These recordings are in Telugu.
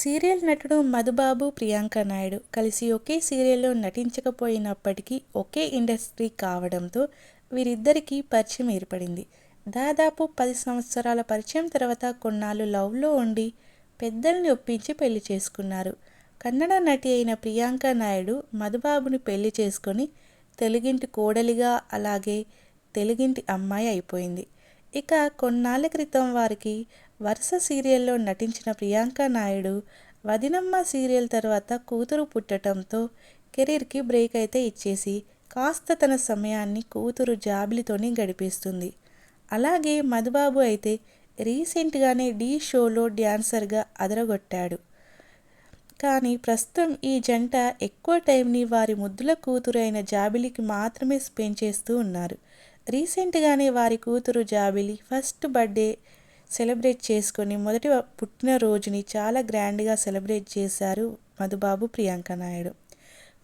సీరియల్ నటుడు మధుబాబు ప్రియాంక నాయుడు కలిసి ఒకే సీరియల్లో నటించకపోయినప్పటికీ ఒకే ఇండస్ట్రీ కావడంతో వీరిద్దరికీ పరిచయం ఏర్పడింది. దాదాపు పది సంవత్సరాల పరిచయం తర్వాత కొన్నాళ్ళు లవ్లో ఉండి పెద్దల్ని ఒప్పించి పెళ్ళి చేసుకున్నారు. కన్నడ నటి అయిన ప్రియాంక నాయుడు మధుబాబుని పెళ్ళి చేసుకొని తెలుగింటి కోడలిగా అలాగే తెలుగింటి అమ్మాయి అయిపోయింది. ఇక కొన్నాళ్ళ క్రితం వారికి వరుస సీరియల్లో నటించిన ప్రియాంక నాయుడు వదినమ్మ సీరియల్ తర్వాత కూతురు పుట్టడంతో కెరీర్కి బ్రేక్ అయితే ఇచ్చేసి కాస్త తన సమయాన్ని కూతురు జాబిలితోనే గడిపేస్తుంది. అలాగే మధుబాబు అయితే రీసెంట్గానే డీ షోలో డ్యాన్సర్గా అదరగొట్టాడు. కానీ ప్రస్తుతం ఈ జంట ఎక్కువ టైంని వారి ముద్దుల కూతురు అయిన జాబిలికి మాత్రమే స్పెండ్ చేస్తూ ఉన్నారు. రీసెంట్గానే వారి కూతురు జాబిలి ఫస్ట్ బర్త్డే సెలబ్రేట్ చేసుకొని మొదటి పుట్టినరోజుని చాలా గ్రాండ్గా సెలబ్రేట్ చేశారు మధుబాబు ప్రియాంక నాయుడు.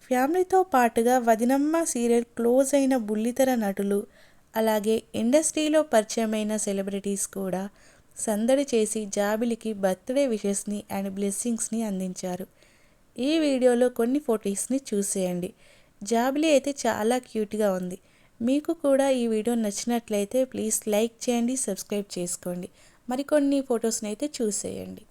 ఫ్యామిలీతో పాటుగా వదినమ్మ సీరియల్ క్లోజ్ అయిన బుల్లితెర నటులు అలాగే ఇండస్ట్రీలో పరిచయమైన సెలబ్రిటీస్ కూడా సందడి చేసి జాబిలికి బర్త్డే విషెస్ని అండ్ బ్లెస్సింగ్స్ని అందించారు. ఈ వీడియోలో కొన్ని ఫొటోస్ని చూసేయండి. జాబిలి అయితే చాలా క్యూట్గా ఉంది. మీకు కూడా ఈ వీడియో నచ్చినట్లయితే ప్లీజ్ లైక్ చేయండి సబ్స్క్రైబ్ చేసుకోండి. మరికొన్ని ఫొటోస్ని అయితే చూసేయండి.